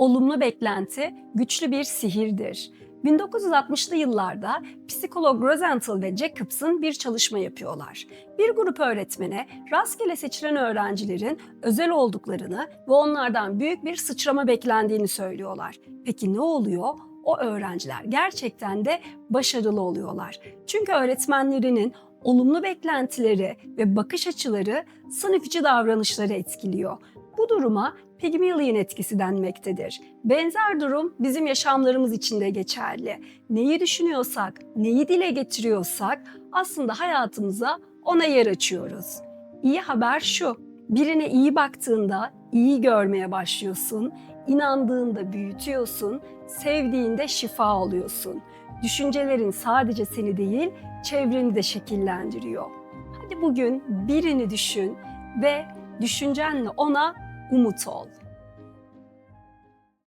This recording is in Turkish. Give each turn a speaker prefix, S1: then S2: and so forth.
S1: olumlu beklenti güçlü bir sihirdir. 1960'lı yıllarda psikolog Rosenthal ve Jacobson bir çalışma yapıyorlar. Bir grup öğretmene rastgele seçilen öğrencilerin özel olduklarını ve onlardan büyük bir sıçrama beklendiğini söylüyorlar. Peki ne oluyor? O öğrenciler gerçekten de başarılı oluyorlar. Çünkü öğretmenlerinin olumlu beklentileri ve bakış açıları sınıf içi davranışları etkiliyor. Bu duruma Pygmalion etkisi denmektedir. Benzer durum bizim yaşamlarımız için de geçerli. Neyi düşünüyorsak, neyi dile getiriyorsak aslında hayatımıza ona yer açıyoruz. İyi haber şu, birine iyi baktığında iyi görmeye başlıyorsun, inandığında büyütüyorsun, sevdiğinde şifa oluyorsun. Düşüncelerin sadece seni değil, çevreni de şekillendiriyor. Hadi bugün birini düşün ve düşüncenle ona umut ol.